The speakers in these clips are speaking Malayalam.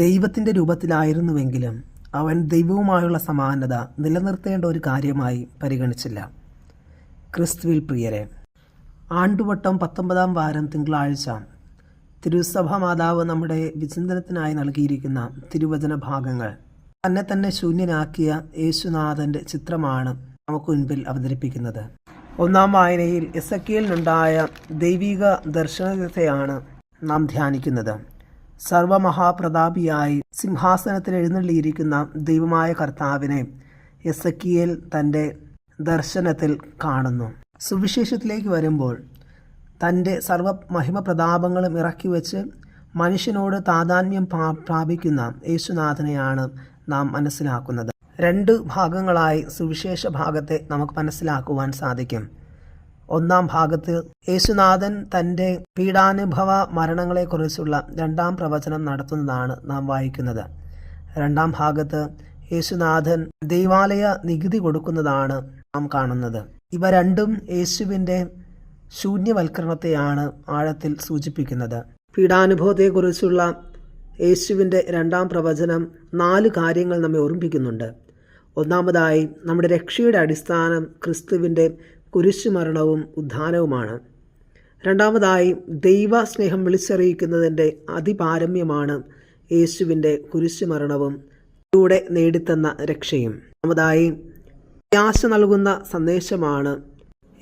ദൈവത്തിന്റെ രൂപത്തിലായിരുന്നുവെങ്കിലും അവൻ ദൈവവുമായുള്ള സമാനത നിലനിർത്തേണ്ട ഒരു കാര്യമായി പരിഗണിച്ചില്ല. ക്രിസ്തുവിൽ പ്രിയരെ ആണ്ടുവട്ടം പത്തൊമ്പതാം വാരം തിങ്കളാഴ്ച തിരുസഭ മാതാവ് നമ്മുടെ വിചിന്തനത്തിനായി നൽകിയിരിക്കുന്ന തിരുവചന ഭാഗങ്ങൾ തന്നെ തന്നെ ശൂന്യനാക്കിയ യേശുനാഥന്റെ ചിത്രമാണ് നമുക്ക് മുൻപിൽ അവതരിപ്പിക്കുന്നത്. ഒന്നാം വായനയിൽ എസക്കിയലിനുണ്ടായ ദൈവിക ദർശനത്തെയാണ് നാം ധ്യാനിക്കുന്നത്. സർവമഹാപ്രതാപിയായി സിംഹാസനത്തിൽ എഴുന്നള്ളിയിരിക്കുന്ന ദൈവമായ കർത്താവിനെ എസക്കിയേൽ തന്റെ ദർശനത്തിൽ കാണുന്നു. സുവിശേഷത്തിലേക്ക് വരുമ്പോൾ തന്റെ സർവ മഹിമ പ്രതാപങ്ങളും ഇറക്കി വെച്ച് മനുഷ്യനോട് താതാന്യം പ്രാ- പ്രാപിക്കുന്ന യേശുനാഥനെയാണ് നാം മനസ്സിലാക്കുന്നത്. രണ്ട് ഭാഗങ്ങളായി സുവിശേഷ ഭാഗത്തെ നമുക്ക് മനസ്സിലാക്കുവാൻ സാധിക്കും. ഒന്നാം ഭാഗത്ത് യേശുനാഥൻ തന്റെ പീഡാനുഭവ മരണങ്ങളെക്കുറിച്ചുള്ള രണ്ടാം പ്രവചനം നടത്തുന്നതാണ് നാം വായിക്കുന്നത്. രണ്ടാം ഭാഗത്ത് യേശുനാഥൻ ദൈവാലയ നികുതി കൊടുക്കുന്നതാണ് നാം കാണുന്നത്. ഇവ രണ്ടും യേശുവിന്റെ ശൂന്യവൽക്കരണത്തെയാണ് ആഴത്തിൽ സൂചിപ്പിക്കുന്നത്. പീഡാനുഭവത്തെക്കുറിച്ചുള്ള യേശുവിന്റെ രണ്ടാം പ്രവചനം നാല് കാര്യങ്ങൾ നമ്മെ ഓർമ്മിപ്പിക്കുന്നുണ്ട്. ഒന്നാമതായി നമ്മുടെ രക്ഷയുടെ അടിസ്ഥാനം ക്രിസ്തുവിന്റെ കുരിശുമരണവും ഉദ്ധാനവുമാണ്. രണ്ടാമതായി ദൈവസ്നേഹം വിളിച്ചറിയിക്കുന്നതിന്റെ അതിപാരമ്യമാണ് യേശുവിന്റെ കുരിശുമരണവും ൂടെ നേടിത്തന്ന രക്ഷയും. രണ്ടാമതായി പ്രത്യാശ നൽകുന്ന സന്ദേശമാണ്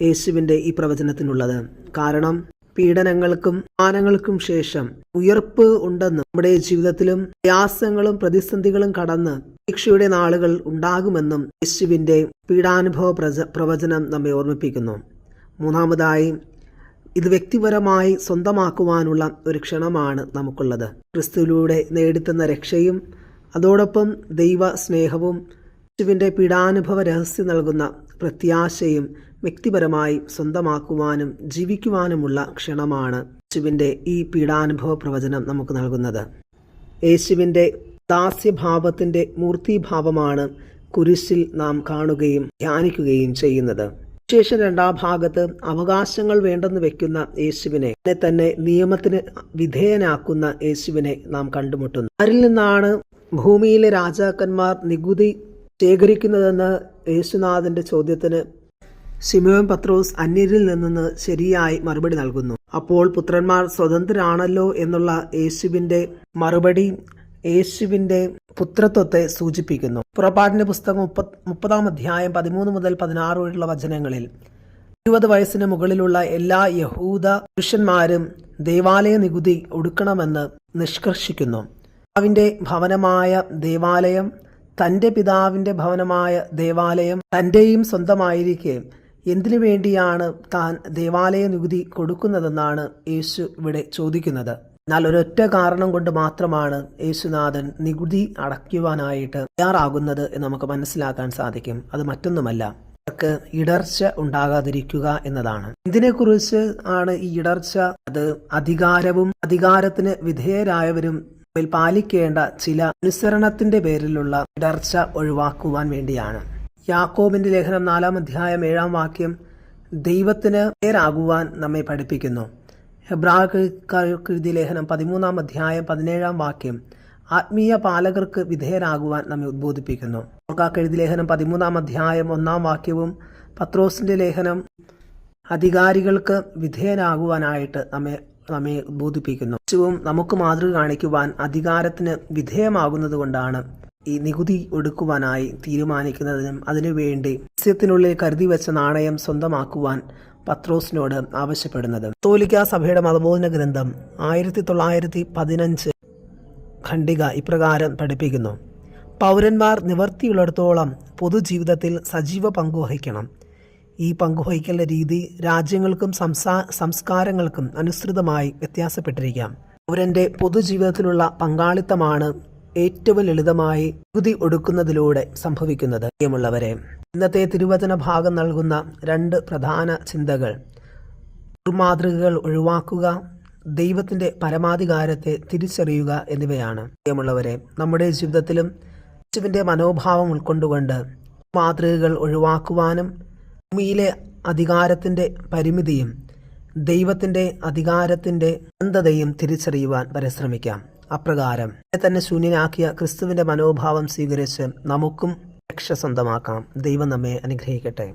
യേശുവിന്റെ ഈ പ്രവചനത്തിനുള്ളത്. കാരണം പീഡനങ്ങൾക്കും മാനങ്ങൾക്കും ശേഷം ഉയർപ്പ് ഉണ്ടെന്നും നമ്മുടെ ജീവിതത്തിലും പ്രയാസങ്ങളും പ്രതിസന്ധികളും കടന്ന് പ്രതീക്ഷയുടെ നാളുകൾ ഉണ്ടാകുമെന്നും യേശുവിന്റെ പീഡാനുഭവ പ്രവചനം നമ്മെ ഓർമ്മിപ്പിക്കുന്നു. മൂന്നാമതായി ഇത് വ്യക്തിപരമായി സ്വന്തമാക്കുവാനുള്ള ഒരു ക്ഷണമാണ് നമുക്കുള്ളത്. ക്രിസ്തുവിലൂടെ നേടിത്തുന്ന രക്ഷയും അതോടൊപ്പം ദൈവ സ്നേഹവും യേശുവിന്റെ പീഡാനുഭവ രഹസ്യം നൽകുന്ന പ്രത്യാശയും വ്യക്തിപരമായി സ്വന്തമാക്കുവാനും ജീവിക്കുവാനുമുള്ള ക്ഷണമാണ് യേശുവിന്റെ ഈ പീഡാനുഭവ പ്രവചനം നമുക്ക് നൽകുന്നത്. യേശുവിന്റെ ദാസ്യഭാവത്തിന്റെ മൂർത്തിഭാവമാണ് കുരിശിൽ നാം കാണുകയും ധ്യാനിക്കുകയും ചെയ്യുന്നത്. ശേഷം രണ്ടാം ഭാഗത്ത് അവകാശങ്ങൾ വേണ്ടെന്ന് വെക്കുന്ന യേശുവിനെ തന്നെ തന്നെ നിയമത്തിന് വിധേയനാക്കുന്ന യേശുവിനെ നാം കണ്ടുമുട്ടുന്നു. ആരിൽ നിന്നാണ് ഭൂമിയിലെ രാജാക്കന്മാർ നികുതി ശേഖരിക്കുന്നതെന്ന് യേശുനാഥന്റെ ചോദ്യത്തിന് ശിമോൻ പത്രോസ് അന്യരിൽ നിന്ന് ശരിയായി മറുപടി നൽകുന്നു. അപ്പോൾ പുത്രന്മാർ സ്വതന്ത്രരാണല്ലോ എന്നുള്ള യേശുവിന്റെ മറുപടി യേശുവിന്റെ പുത്രത്വത്തെ സൂചിപ്പിക്കുന്നു. പുറപ്പാടിന്റെ പുസ്തകം മുപ്പത് അധ്യായം പതിമൂന്ന് മുതൽ പതിനാറ് വരെയുള്ള വചനങ്ങളിൽ ഇരുപത് വയസ്സിന് മുകളിലുള്ള എല്ലാ യഹൂദ പുരുഷന്മാരും ദേവാലയ നികുതി ഒടുക്കണമെന്ന് നിഷ്കർഷിക്കുന്നു. അവന്റെ ഭവനമായ ദേവാലയം തന്റെ പിതാവിന്റെ ഭവനമായ ദേവാലയം തന്റെയും സ്വന്തമായിരിക്കെ എന്തിനു വേണ്ടിയാണ് താൻ ദേവാലയ നികുതി കൊടുക്കുന്നതെന്നാണ് യേശു ഇവിടെ ചോദിക്കുന്നത്. എന്നാൽ ഒരൊറ്റ കാരണം കൊണ്ട് മാത്രമാണ് യേശുനാഥൻ നികുതി അടയ്ക്കുവാനായിട്ട് തയ്യാറാകുന്നത് എന്ന് നമുക്ക് മനസ്സിലാക്കാൻ സാധിക്കും. അത് മറ്റൊന്നുമല്ല. അവർക്ക് ഇടർച്ച ഉണ്ടാകാതിരിക്കുക എന്നതാണ്. ഇതിനെക്കുറിച്ച് ആണ് ഈ ഇടർച്ച. അത് അധികാരവും അധികാരത്തിന് വിധേയരായവരും പാലിക്കേണ്ട ചില അനുസരണത്തിന്റെ പേരിലുള്ള ഇടർച്ച ഒഴിവാക്കുവാൻ വേണ്ടിയാണ്. യാക്കോബിന്റെ ലേഖനം നാലാം അധ്യായം ഏഴാം വാക്യം ദൈവത്തിന് പേരാകുവാൻ നമ്മെ പഠിപ്പിക്കുന്നു. ഹെബ്രാകൃതി ലേഖനം പതിമൂന്നാം അധ്യായം പതിനേഴാം വാക്യം ആത്മീയ പാലകർക്ക് വിധേയരാകുവാൻ നമ്മെ ഉദ്ബോധിപ്പിക്കുന്നു. കഴുതി ലേഖനം പതിമൂന്നാം അധ്യായം ഒന്നാം വാക്യവും പത്രോസിന്റെ ലേഖനം അധികാരികൾക്ക് വിധേയരാകുവാനായിട്ട് നമ്മെ നമ്മെ ബോധിപ്പിക്കുന്നു നമുക്ക് മാതൃക കാണിക്കുവാൻ അധികാരത്തിന് വിധേയമാകുന്നത് കൊണ്ടാണ് ഈ നികുതി ഒടുക്കുവാനായി തീരുമാനിക്കുന്നതിനും അതിനുവേണ്ടി സസ്യത്തിനുള്ളിൽ കരുതി വെച്ച നാണയം സ്വന്തമാക്കുവാൻ പത്രോസിനോട് ആവശ്യപ്പെടുന്നത്. തോലിക്ക സഭയുടെ മതബോധന ഗ്രന്ഥം ആയിരത്തി തൊള്ളായിരത്തി പതിനഞ്ച് ഖണ്ഡിക ഇപ്രകാരം പഠിപ്പിക്കുന്നു. പൗരന്മാർ നിവർത്തിയുള്ളിടത്തോളം പൊതുജീവിതത്തിൽ സജീവ പങ്കുവഹിക്കണം. ഈ പങ്കുവഹിക്കലിന്റെ രീതി രാജ്യങ്ങൾക്കും സംസാ സംസ്കാരങ്ങൾക്കും അനുസൃതമായി വ്യത്യാസപ്പെട്ടിരിക്കാം. പൗരന്റെ പൊതുജീവിതത്തിലുള്ള പങ്കാളിത്തമാണ് ഏറ്റവും ലളിതമായി നികുതി ഒടുക്കുന്നതിലൂടെ സംഭവിക്കുന്നത് പ്രിയമുള്ളവരെ. ഇന്നത്തെ തിരുവചന ഭാഗം നൽകുന്ന രണ്ട് പ്രധാന ചിന്തകൾ. ദുർമാതൃകകൾ ഒഴിവാക്കുക ദൈവത്തിന്റെ പരമാധികാരത്തെ തിരിച്ചറിയുക എന്നിവയാണ്. പ്രിയമുള്ളവരെ നമ്മുടെ ജീവിതത്തിലും യേശുവിന്റെ മനോഭാവം ഉൾക്കൊണ്ടുകൊണ്ട് മാതൃകകൾ ഒഴിവാക്കുവാനും ഭൂമിയിലെ അധികാരത്തിന്റെ പരിമിതിയും ദൈവത്തിന്റെ അധികാരത്തിന്റെ അന്ധതയും തിരിച്ചറിയുവാൻ പരിശ്രമിക്കാം. അപ്രകാരം. തന്നെ ശൂന്യനാക്കിയ ക്രിസ്തുവിന്റെ മനോഭാവം സ്വീകരിച്ച് നമുക്കും രക്ഷ സ്വന്തമാക്കാം. ദൈവം നമ്മെ അനുഗ്രഹിക്കട്ടെ.